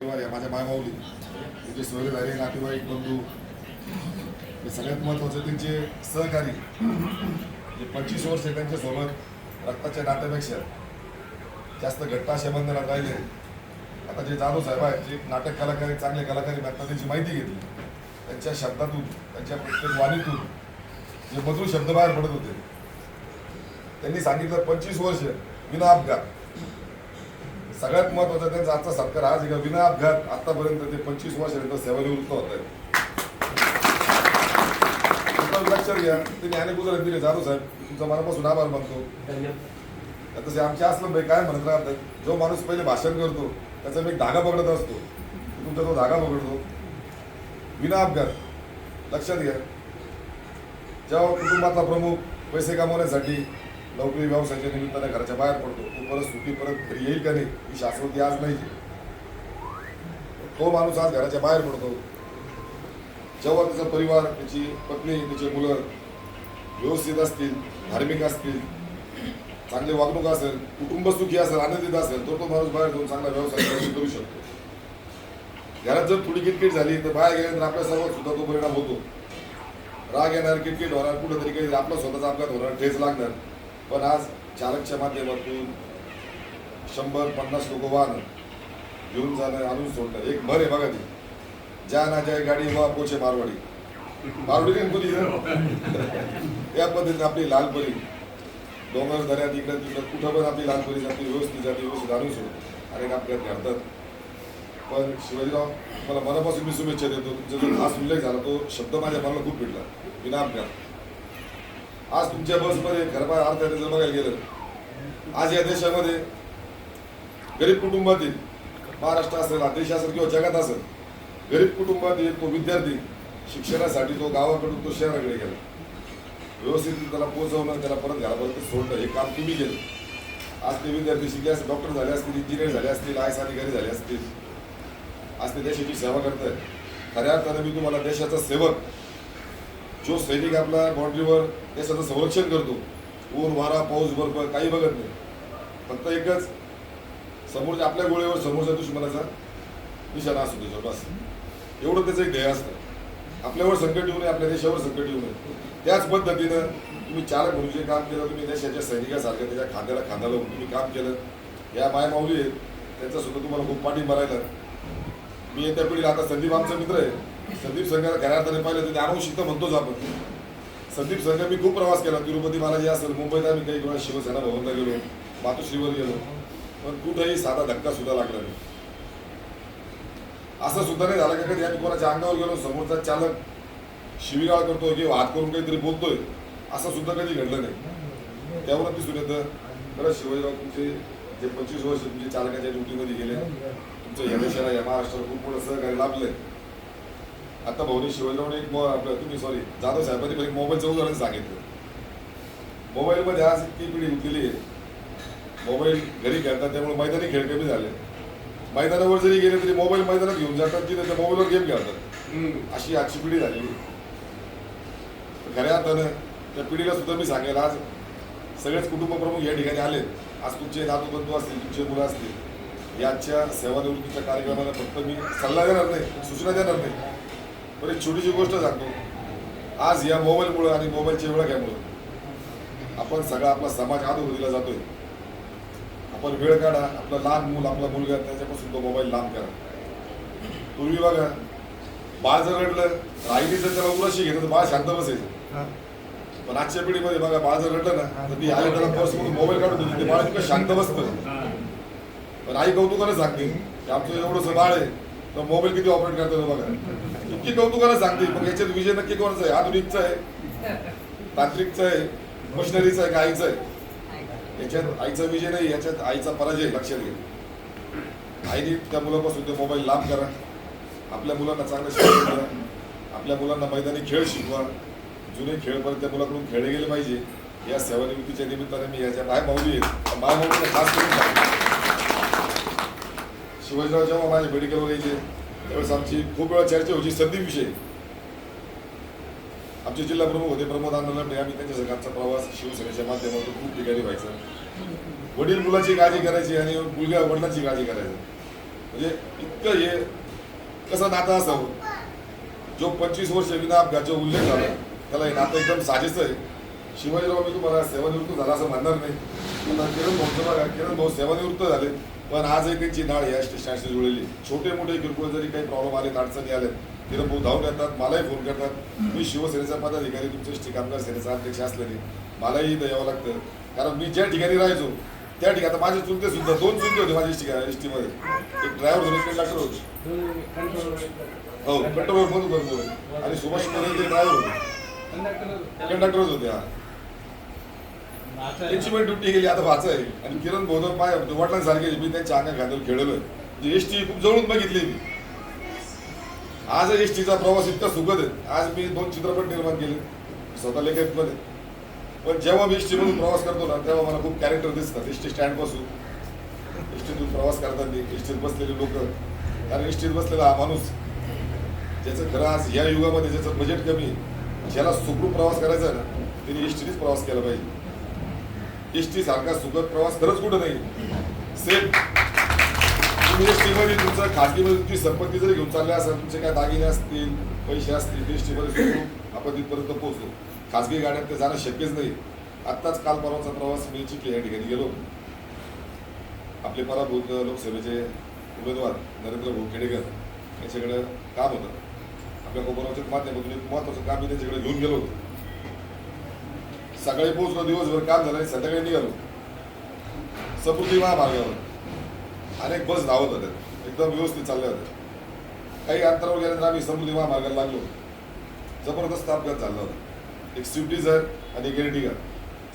परिवार आहे माझ्या मायमाऊली त्यांचे झाले नातेवाईक बंधू. हे सगळ्यात महत्त्वाचं त्यांचे सहकारी. जे पंचवीस वर्ष त्यांच्यासोबत रक्ताच्या नात्यापेक्षा जास्त घट्ट अशा बंधनात राहिले. आता जे जाधव साहेब आहेत जे नाटक कलाकार चांगले कलाकार आता त्यांची माहिती घेतली. त्यांच्या शब्दातून त्यांच्या प्रत्येक वाणीतून जे मधुर शब्द बाहेर पडत होते. त्यांनी सांगितलं पंचवीस वर्ष विना अपघात. सगळ्यात महत्त्वाचा त्यांचा आजचा सत्कार आज आहे का विना अपघात आतापर्यंत ते पंचवीस वर्षानंतर सेवानिवृत्त होत आहेत. स्वतः लक्षात घ्या. त्यांनी अनेक उदाहरण दिले. जाधव साहेब तुमचा मनापासून आभार मानतो. आता तसे आमचे असलं भाई काय म्हणत राहतात जो माणूस पहिले भाषण करतो त्याचा मी एक धागा पकडत असतो. तुमचा तो धागा पकडतो. विना अपघात लक्षात घ्या. जेव्हा कुटुंबातला प्रमुख पैसे कमवण्यासाठी नोकरी व्यवसायाच्या निमित्ताने घराच्या बाहेर पडतो. तो परत सुट्टी परत घरी येईल का नाही ही शाश्वती आज नाही तो माणूस आज घराच्या बाहेर पडतो. जेव्हा त्याचा परिवार त्याची पत्नी त्याची मुलं व्यवस्थित असतील धार्मिक असतील चांगले वागणूक असेल कुटुंब सुखी असेल आनंदित असेल तर तो माणूस बाहेर जाऊन चांगला व्यवसाय करू- करू शकतो. घरात जर थोडी किटकिट झाली तर बाहेर गेल्यानंतर आपल्या सर्वात सुद्धा तो परिणाम होतो. राग येणार किटकिट होणार कुठेतरी काही आपला स्वतःचा अपघात होणार ठेच लागणार. पण आज चालकच्या माध्यमातून शंभर पन्नास लोक वाहन घेऊन जाणं आणून सोडणं एक भर आहे बघा ती. ज्या ना ज्या गाडी वा पोचे मारवाडी. मारवाडी काय कुणी? या पद्धतीने आपली लालपरी. डोंगर दऱ्यात इकडं तिकडं कुठं पण आपली लहानपणी जाते व्यवस्थित जाते व्यवस्थित आणून सोडतो अनेक अपघात घडतात पण शिवाजीराव मला मनापासून मी शुभेच्छा देतो. तुमचा जो खास उल्लेख झाला तो शब्द माझ्या मनाला खूप भेटला. विना अपघात आज तुमच्या बसमध्ये घरबार अर्थाने जर बघायला गेलं. आज या देशामध्ये गरीब कुटुंबातील महाराष्ट्र असेल देश असेल किंवा जगात असेल गरीब कुटुंबातील तो विद्यार्थी शिक्षणासाठी तो गावाकडून तो शहराकडे गेला. व्यवस्थित त्याला पोहोचवणं त्याला परत घरापर्यंत सोडणं हे काम तुम्ही केलं. आज ते विद्यार्थी शिकले असतील डॉक्टर झाले असतील इंजिनियर झाले असतील आय एस अधिकारी झाले असतील. आज ते देशाची सेवा करताय खऱ्या अर्थाने मी तुम्हाला देशाचा सेवक जो सैनिक आपला बाउंड्रीवर देशाचं संरक्षण करतो ऊन वारा पाऊस बर्फ काही बघत नाही. फक्त एकच समोरच्या आपल्या गोळीवर समोरच्या दुश्मनाचा निशाणा असतो त्याच्यावर बस एवढं त्याचं एक ध्येय असतं. आपल्यावर संकट येऊ नये आपल्या देशावर संकट येऊ नये. त्याच पद्धतीनं तुम्ही चालक म्हणून जे काम केलं तुम्ही देशाच्या सैनिकासारखं त्याच्या खांद्याला खांदा लावून तुम्ही काम केलं. या माय माऊली आहेत त्यांचा सुद्धा तुम्हाला खूप पाठिंबा राहिला. मी येत्या पिढीला आता संदीप आमचा मित्र आहे. संदीप संघाला खऱ्या अर्थाने पाहिलं तर ज्ञानवशिक्त म्हणतोच आपण. संदीप संघ मी खूप प्रवास केला. तिरुपती बालाजी असेल मुंबईत आम्ही काही वेळा शिवसेना भवनला गेलो. मातोश्रीवर गेलो. पण कुठेही साधा धक्का सुद्धा लागला नाही. असं सुद्धा नाही झालं का कधी आम्ही कोणाच्या अंगावर गेलो समोरचा चालक शिवीगाळ करतोय किंवा हात करून काहीतरी बोलतोय असं सुद्धा कधी घडलं नाही. त्यावर दिसून येतं बरं शिवाजीराव तुमचे जे पंचवीस वर्ष तुमचे चालकाच्या ड्युटीमध्ये गेले तुमचं यमेशाला देशाला या महाराष्ट्राला खूप मोठं सहकार्य लाभलंय. आता भाऊनी शिवाजीरावने एक आपलं तुम्ही सॉरी जाधव साहेबांनी पण एक मोबाईलचं उदाहरण सांगितलं. मोबाईलमध्ये आज इतकी पिढी उठलेली आहे. मोबाईल घरी खेळतात त्यामुळे मैदानी खेळ कमी झाले. मैदानावर जरी गेले तरी मोबाईल मैदानात घेऊन जातात तिथे त्या मोबाईलवर गेम खेळतात. अशी आजची पिढी झालेली. खऱ्या अर्थानं त्या पिढीला सुद्धा मी सांगेल आज सगळेच कुटुंब प्रमुख या ठिकाणी आले आज तुमचे नातू बंधू असतील तुमचे मुलं असतील याच्या सेवानिवृत्तीच्या कार्यक्रमाला फक्त मी सल्ला देणार नाही सूचना देणार नाही. एक छोटीशी गोष्ट सांगतो. आज या मोबाईलमुळं आणि मोबाईलच्या वेळामुळं आपण सगळा आपला समाज अधोगतीला जातोय. आपण वेळ काढा आपलं लहान मूल आपला मुलगा त्याच्यापासून तो मोबाईल लांब करा. पूर्वी बघा बाळ जर रडलं तर आईने जर त्याला उराशी घेतलं तर बाळ शांत बसायचं. पण आजच्या पिढीमध्ये बघा बाळ जर रडलं ना तर ती आई त्याला पर्स मधून मोबाईल काढून देते. ते बाळ इतकं शांत बसतं. पण आई कौतुकानं सांगते की आमचं एवढंसं बाळ आहे तर मोबाईल किती ऑपरेट करतो बघा. इतकी कौतुकाला सांगते. मग याच्यात विजय नक्की कोणाचा आहे? आधुनिकचा आहे. तांत्रिकचा आहे. मशिनरीचा आहे का आईचा आहे? याच्यात आईचा विजय नाही याच्यात आईचा पराजय लक्षात घे आईने त्या मुलापासून ते मोबाईल लांब करा. आपल्या मुलांना चांगलं शिकवा आपल्या मुलांना मैदानी खेळ शिकवा. जुने खेळ परत त्या मुलाकडून खेळले गेले पाहिजे. या सेवानिवृत्तीच्या निमित्ताने मी याच्या माय माऊली आहेत. माय माऊलीला खास करून शिवाजीराव जेव्हा माझ्या मेडिकलवर यायचे त्यावेळेस आमची खूप वेळा चर्चा होती संधीविषयी. आमचे जिल्हा प्रमुख होते प्रमोद आनंद आम्ही त्यांच्या सगळ्यांचा प्रवास शिवसेनेच्या माध्यमातून खूप ठिकाणी व्हायचा. वडील मुलाची काळजी करायची आणि मुलगा वडिलांची काळजी करायची. म्हणजे इतकं हे कसं नातं असावं? जो पंचवीस वर्ष विना अपघातचा उल्लेख झाला त्याला हे नातं एकदम साजेचं आहे. शिवाजीराव मी तुम्हाला सेवानिवृत्त झाला असं म्हणणार नाही. आता किरण भाऊचं बघा किरण भाऊ सेवानिवृत्त झाले. पण आजही त्यांची नाळ या स्टेशनशी जुळलेली छोटे मोठे किरकोळ जरी काही प्रॉब्लेम आले अडचणी आल्या किरण भाऊ धावून येतात मलाही फोन करतात. मी शिवसेनेचा पदाधिकारी तुमच्या कामगार सेनेचा अध्यक्ष असल्याने मलाही इथं यावं लागतं. कारण मी ज्या ठिकाणी राहायचो त्या ठिकाणी आता माझे चुलते सुद्धा दोन चुलते होते माझ्या एस टी एस टीमध्ये एक ड्रायव्हर होते. एक कंडक्टर होते हो मधून करतो आणि सुभाषमध्ये ते ड्रायव्हर होते. कंडक्टरच होते हा. त्यांची पण ड्युटी गेली आता वाच आहे आणि किरण बोधव पाय वडिलांसारखे मी त्यांच्या अंगा घालून खेळलो म्हणजे एस टी खूप जवळून बघितली मी. आज एस टीचा प्रवास इतका सुखद आहे. आज मी दोन चित्रपट निर्माण केले स्वतः लेखकमध्ये. पण जेव्हा मी एस म्हणून प्रवास करतो ना तेव्हा मला खूप कॅरेक्टर दिसतात. एस टी स्टँडपासून एस टीतून प्रवास करताना एस टीत बसलेले लोक. कारण एस टीत बसलेला हा माणूस ज्याचं खरं आज या युगामध्ये ज्याचं बजेट कमी आहे, ज्याला सुखरूप प्रवास करायचा ना त्यांनी एस टीनेच प्रवास केला पाहिजे. एस टी सारखा सुखद प्रवास खरंच कुठं नाही. सेफ तुम्ही एस टीमध्ये तुमचं खाजगीमध्ये तुमची संपत्ती जरी घेऊन चालल्या असाल तुमचे काय दागिने असतील पैसे असतील एस टीमध्ये आपण तिथपर्यंत पोहोचलो. खाजगी गाड्यात ते जाणं शक्यच नाही. आत्ताच काल परवाचा प्रवास मी चिखली या ठिकाणी गेलो. आपले पराभूत लोकसभेचे उमेदवार नरेंद्र भाऊ खेडेकर यांच्याकडे काम होतं. आपल्या कोकणाच्या माध्यमातून एक महत्वाचं काम मी त्यांच्याकडे घेऊन गेलो होतो. सकाळी पोहोचलो दिवसभर काम झालं आणि संध्याकाळी निघालो. समुद्री महामार्गावर. अनेक बस धावत होत्या एकदम व्यवस्थित चालल्या होत्या. काही अंतरावर गेल्यानंतर आम्ही समुद्री महामार्गाला लागलो. जबरदस्त अपघात झाला होता. एक स्विफ्ट डिझायर आणि एक एर्टिगा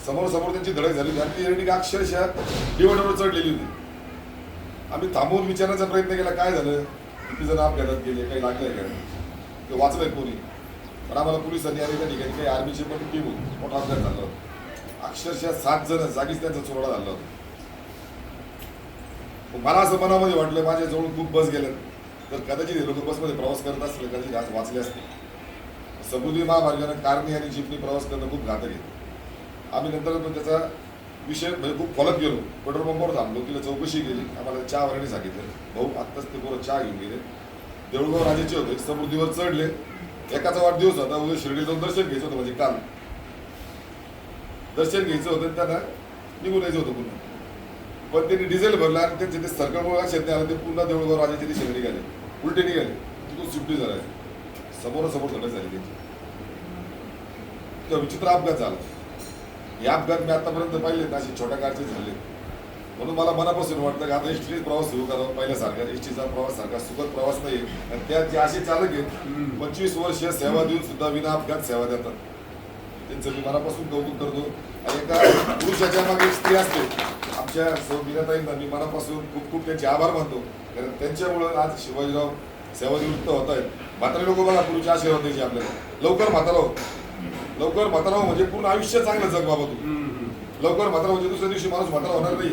समोर समोर त्यांची धडक झाली होती आणि ती एर्टिगा अक्षरशः डिवायडरवर चढलेली होती. आम्ही थांबवून विचारण्याचा प्रयत्न केला काय झालं? किती जण अपघातात गेले काही लागलंय का? ते वाचलंय कोणी. पण आम्हाला पोलिसांनी आणि त्या ठिकाणी काही आर्मीची पण टीम मोठा अपघात झाला होता. अक्षरशः सात जण जागीच त्यांचा चोरडा झाला होता. मला असं मनामध्ये वाटलं माझ्या जवळ खूप बस गेल्या तर कदाचित हे लोक बसमध्ये प्रवास करत असतील कदाचित आज वाचले असतील. समुद्री महामार्गाने कारने आणि जीपनी प्रवास करणं खूप घातक आहे. आम्ही नंतर पण त्याचा विषय म्हणजे खूप फॉलोअप गेलो. पेट्रोल पंपावर थांबलो तिला चौकशी केली. आम्हाला चहा वराने सांगितलं. भाऊ आत्ताच ते पोरं चहा घेऊन गेले. देऊळगाव राजाचे होते. समुद्रीवर चढले. एकाचा वाढदिवस होता उद्या शिर्डी जाऊन दर्शन घ्यायचं होतं म्हणजे काल. दर्शन घ्यायचं होतं त्यांना निघून यायचं होतं पुन्हा. पण त्यांनी डिझेल भरला आणि त्यांचे ते सर्कलमुळे लक्षात नाही आलं ते पुन्हा देऊळगाव राजाच्या दिशेने निघाले. उलटे निघाले. तिथून सुट्टी झाला समोरासमोर धडक झाली त्यांची. तर विचित्र अपघात झाला. हे अपघात मी आतापर्यंत पाहिले ना असे छोट्या कारचे झाले. म्हणून मला मनापासून वाटतं की आता एस प्रवास सुरू करावा पहिल्यासारखा. एस टीचा प्रवास सारखा सुखद प्रवास नाही. आणि त्यात जे असे चालक आहेत पंचवीस वर्ष सेवा देऊन सुद्धा विना अपघात सेवा देतात. त्यांचं मी मनापासून कौतुक करतो. आणि एका पुरुषाच्या मागे स्त्री असते. आमच्या सौ मीनाताईंना मी मनापासून खूप खूप त्यांचे आभार मानतो. कारण त्यांच्यामुळं आज शिवाजीराव सेवानिवृत्त होत आहेत. म्हातारे लोक बघा पूर्वीचे आशीर्वाद द्यायचे आपल्याला. लवकर म्हातारा हो. लवकर म्हातारा हो म्हणजे पूर्ण आयुष्य चांगलं जग बाबा तू लवकर म्हातारा म्हणजे दुसऱ्या दिवशी माणूस म्हातारा होणार नाही.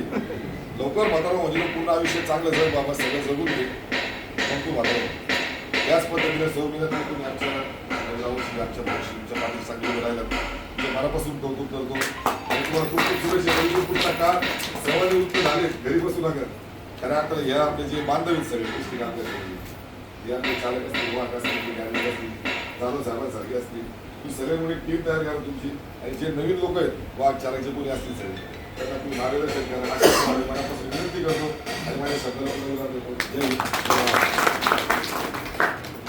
लवकर म्हातारा म्हणजे पूर्ण आयुष्य चांगलं जग बाबा सगळं जगून घे मग तू म्हातारा त्याच पद्धतीने सौमिनात तुम्ही आमच्या राहुलशी आमच्या भाऊशी पाठी चांगली बोलायला. म्हणजे मनापासून कौतुक करतो. आणि तुम्हाला खूप खूप शुभेच्छा म्हणजे पुढचा काळ सेवानिवृत्त झाले. घरी बसू नका. कारण आता ह्या आपले जे बांधवीत सगळे गोष्टी काम करतात. हे आपले चालक असतील वाहक असतील गाडी असतील चालू साहेबांसारखे असतील. ही सगळे मोठी टीम तयार करा तुमची. आणि जे नवीन लोक आहेत वाघ चारायचे कोणी असतील सगळे. त्यांना तुम्ही मार्गदर्शन करा. मनापासून विनंती करतो. आणि माझ्या शब्दाला